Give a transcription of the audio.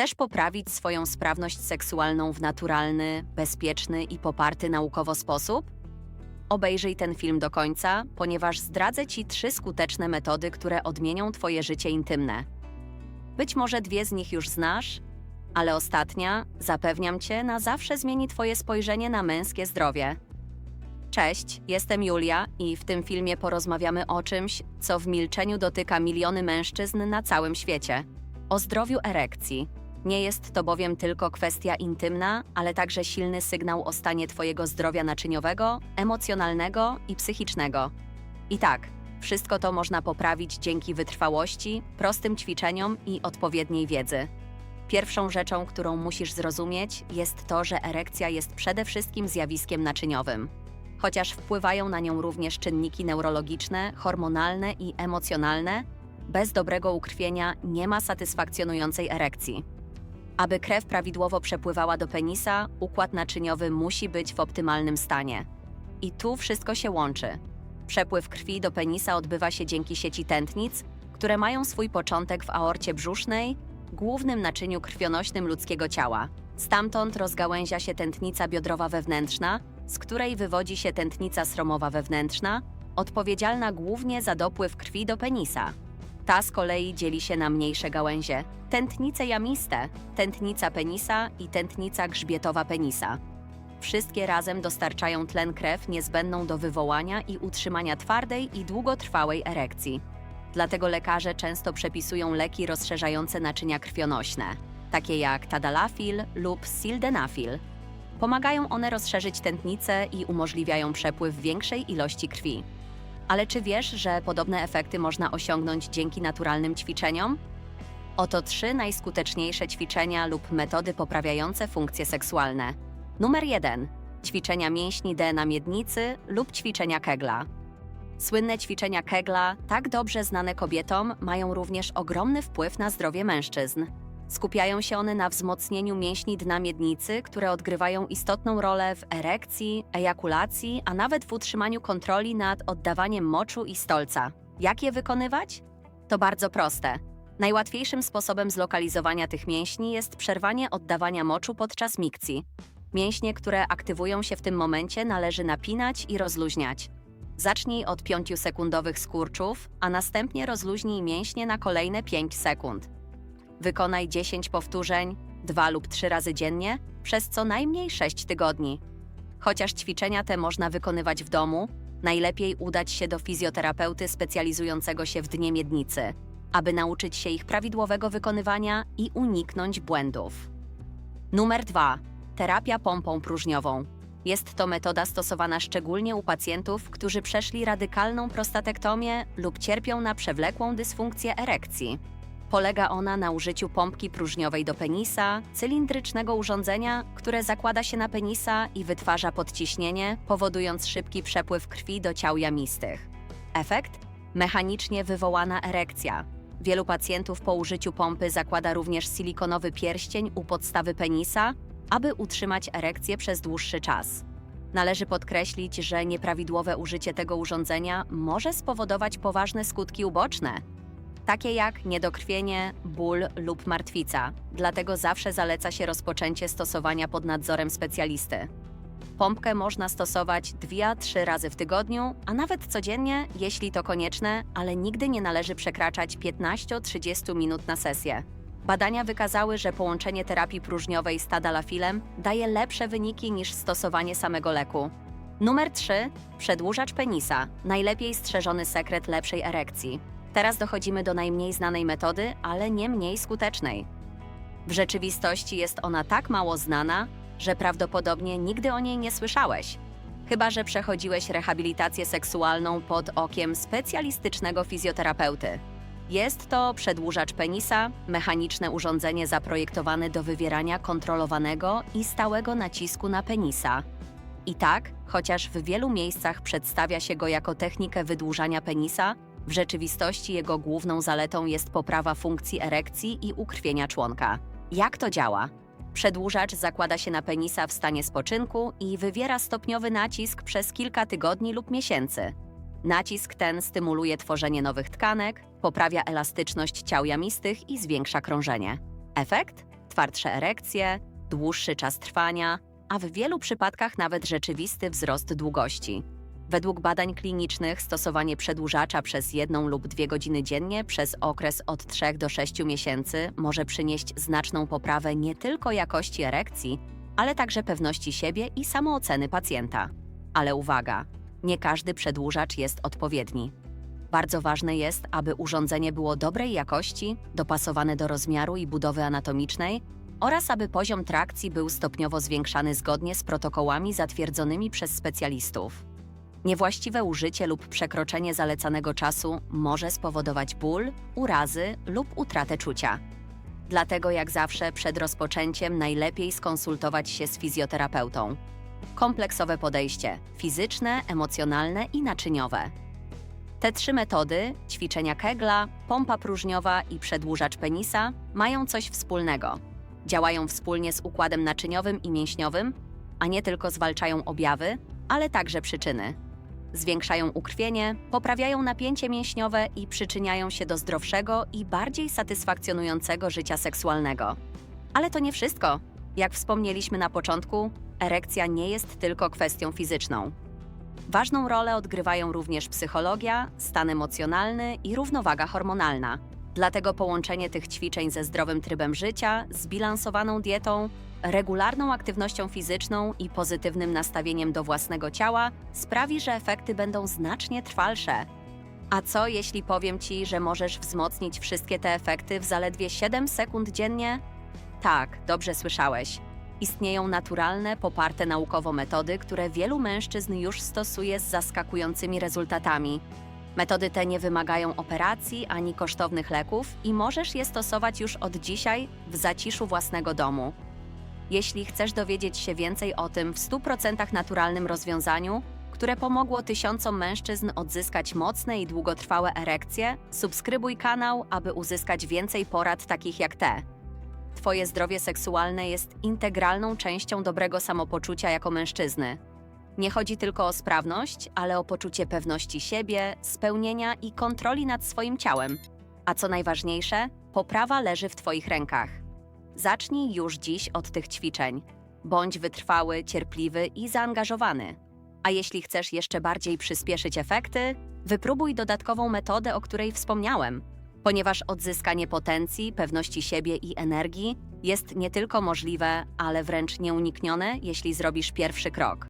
Chcesz poprawić swoją sprawność seksualną w naturalny, bezpieczny i poparty naukowo sposób? Obejrzyj ten film do końca, ponieważ zdradzę Ci trzy skuteczne metody, które odmienią Twoje życie intymne. Być może dwie z nich już znasz, ale ostatnia, zapewniam Cię, na zawsze zmieni Twoje spojrzenie na męskie zdrowie. Cześć, jestem Julia i w tym filmie porozmawiamy o czymś, co w milczeniu dotyka miliony mężczyzn na całym świecie o zdrowiu erekcji. Nie jest to bowiem tylko kwestia intymna, ale także silny sygnał o stanie Twojego zdrowia naczyniowego, emocjonalnego i psychicznego. I tak, wszystko to można poprawić dzięki wytrwałości, prostym ćwiczeniom i odpowiedniej wiedzy. Pierwszą rzeczą, którą musisz zrozumieć, jest to, że erekcja jest przede wszystkim zjawiskiem naczyniowym. Chociaż wpływają na nią również czynniki neurologiczne, hormonalne i emocjonalne, bez dobrego ukrwienia nie ma satysfakcjonującej erekcji. Aby krew prawidłowo przepływała do penisa, układ naczyniowy musi być w optymalnym stanie. I tu wszystko się łączy. Przepływ krwi do penisa odbywa się dzięki sieci tętnic, które mają swój początek w aorcie brzusznej, głównym naczyniu krwionośnym ludzkiego ciała. Stamtąd rozgałęzia się tętnica biodrowa wewnętrzna, z której wywodzi się tętnica sromowa wewnętrzna, odpowiedzialna głównie za dopływ krwi do penisa. Ta z kolei dzieli się na mniejsze gałęzie: tętnice jamiste, tętnica penisa i tętnica grzbietowa penisa. Wszystkie razem dostarczają tlen krew niezbędną do wywołania i utrzymania twardej i długotrwałej erekcji. Dlatego lekarze często przepisują leki rozszerzające naczynia krwionośne, takie jak tadalafil lub sildenafil. Pomagają one rozszerzyć tętnicę i umożliwiają przepływ większej ilości krwi. Ale czy wiesz, że podobne efekty można osiągnąć dzięki naturalnym ćwiczeniom? Oto trzy najskuteczniejsze ćwiczenia lub metody poprawiające funkcje seksualne. Numer 1. Ćwiczenia mięśni D na miednicy lub ćwiczenia Kegla. Słynne ćwiczenia Kegla, tak dobrze znane kobietom, mają również ogromny wpływ na zdrowie mężczyzn. Skupiają się one na wzmocnieniu mięśni dna miednicy, które odgrywają istotną rolę w erekcji, ejakulacji, a nawet w utrzymaniu kontroli nad oddawaniem moczu i stolca. Jak je wykonywać? To bardzo proste. Najłatwiejszym sposobem zlokalizowania tych mięśni jest przerwanie oddawania moczu podczas mikcji. Mięśnie, które aktywują się w tym momencie, należy napinać i rozluźniać. Zacznij od 5-sekundowych skurczów, a następnie rozluźnij mięśnie na kolejne 5 sekund. Wykonaj 10 powtórzeń, 2 lub 3 razy dziennie, przez co najmniej 6 tygodni. Chociaż ćwiczenia te można wykonywać w domu, najlepiej udać się do fizjoterapeuty specjalizującego się w dnie miednicy, aby nauczyć się ich prawidłowego wykonywania i uniknąć błędów. Numer 2. Terapia pompą próżniową. Jest to metoda stosowana szczególnie u pacjentów, którzy przeszli radykalną prostatektomię lub cierpią na przewlekłą dysfunkcję erekcji. Polega ona na użyciu pompki próżniowej do penisa, cylindrycznego urządzenia, które zakłada się na penisa i wytwarza podciśnienie, powodując szybki przepływ krwi do ciał jamistych. Efekt? Mechanicznie wywołana erekcja. Wielu pacjentów po użyciu pompy zakłada również silikonowy pierścień u podstawy penisa, aby utrzymać erekcję przez dłuższy czas. Należy podkreślić, że nieprawidłowe użycie tego urządzenia może spowodować poważne skutki uboczne, takie jak niedokrwienie, ból lub martwica. Dlatego zawsze zaleca się rozpoczęcie stosowania pod nadzorem specjalisty. Pompkę można stosować 2-3 razy w tygodniu, a nawet codziennie, jeśli to konieczne, ale nigdy nie należy przekraczać 15-30 minut na sesję. Badania wykazały, że połączenie terapii próżniowej z tadalafilem daje lepsze wyniki niż stosowanie samego leku. Numer 3. Przedłużacz penisa. Najlepiej strzeżony sekret lepszej erekcji. Teraz dochodzimy do najmniej znanej metody, ale nie mniej skutecznej. W rzeczywistości jest ona tak mało znana, że prawdopodobnie nigdy o niej nie słyszałeś. Chyba, że przechodziłeś rehabilitację seksualną pod okiem specjalistycznego fizjoterapeuty. Jest to przedłużacz penisa, mechaniczne urządzenie zaprojektowane do wywierania kontrolowanego i stałego nacisku na penisa. I tak, chociaż w wielu miejscach przedstawia się go jako technikę wydłużania penisa, w rzeczywistości jego główną zaletą jest poprawa funkcji erekcji i ukrwienia członka. Jak to działa? Przedłużacz zakłada się na penisa w stanie spoczynku i wywiera stopniowy nacisk przez kilka tygodni lub miesięcy. Nacisk ten stymuluje tworzenie nowych tkanek, poprawia elastyczność ciał jamistych i zwiększa krążenie. Efekt? twardsze erekcje, dłuższy czas trwania, a w wielu przypadkach nawet rzeczywisty wzrost długości. Według badań klinicznych stosowanie przedłużacza przez jedną lub dwie godziny dziennie przez okres od 3 do 6 miesięcy może przynieść znaczną poprawę nie tylko jakości erekcji, ale także pewności siebie i samooceny pacjenta. Ale uwaga, nie każdy przedłużacz jest odpowiedni. Bardzo ważne jest, aby urządzenie było dobrej jakości, dopasowane do rozmiaru i budowy anatomicznej oraz aby poziom trakcji był stopniowo zwiększany zgodnie z protokołami zatwierdzonymi przez specjalistów. Niewłaściwe użycie lub przekroczenie zalecanego czasu może spowodować ból, urazy lub utratę czucia. Dlatego, jak zawsze, przed rozpoczęciem najlepiej skonsultować się z fizjoterapeutą. Kompleksowe podejście fizyczne, emocjonalne i naczyniowe. Te trzy metody ćwiczenia kegla, pompa próżniowa i przedłużacz penisa mają coś wspólnego. Działają wspólnie z układem naczyniowym i mięśniowym, a nie tylko zwalczają objawy, ale także przyczyny. Zwiększają ukrwienie, poprawiają napięcie mięśniowe i przyczyniają się do zdrowszego i bardziej satysfakcjonującego życia seksualnego. Ale to nie wszystko. Jak wspomnieliśmy na początku, erekcja nie jest tylko kwestią fizyczną. Ważną rolę odgrywają również psychologia, stan emocjonalny i równowaga hormonalna. Dlatego połączenie tych ćwiczeń ze zdrowym trybem życia, zbilansowaną dietą, regularną aktywnością fizyczną i pozytywnym nastawieniem do własnego ciała sprawi, że efekty będą znacznie trwalsze. A co jeśli powiem Ci, że możesz wzmocnić wszystkie te efekty w zaledwie 7 sekund dziennie? Tak, dobrze słyszałeś. Istnieją naturalne, poparte naukowo metody, które wielu mężczyzn już stosuje z zaskakującymi rezultatami. Metody te nie wymagają operacji ani kosztownych leków i możesz je stosować już od dzisiaj w zaciszu własnego domu. Jeśli chcesz dowiedzieć się więcej o tym w 100% naturalnym rozwiązaniu, które pomogło tysiącom mężczyzn odzyskać mocne i długotrwałe erekcje, subskrybuj kanał, aby uzyskać więcej porad takich jak te. Twoje zdrowie seksualne jest integralną częścią dobrego samopoczucia jako mężczyzny. Nie chodzi tylko o sprawność, ale o poczucie pewności siebie, spełnienia i kontroli nad swoim ciałem. A co najważniejsze, poprawa leży w Twoich rękach. Zacznij już dziś od tych ćwiczeń. Bądź wytrwały, cierpliwy i zaangażowany. A jeśli chcesz jeszcze bardziej przyspieszyć efekty, wypróbuj dodatkową metodę, o której wspomniałem. Ponieważ odzyskanie potencji, pewności siebie i energii jest nie tylko możliwe, ale wręcz nieuniknione, jeśli zrobisz pierwszy krok.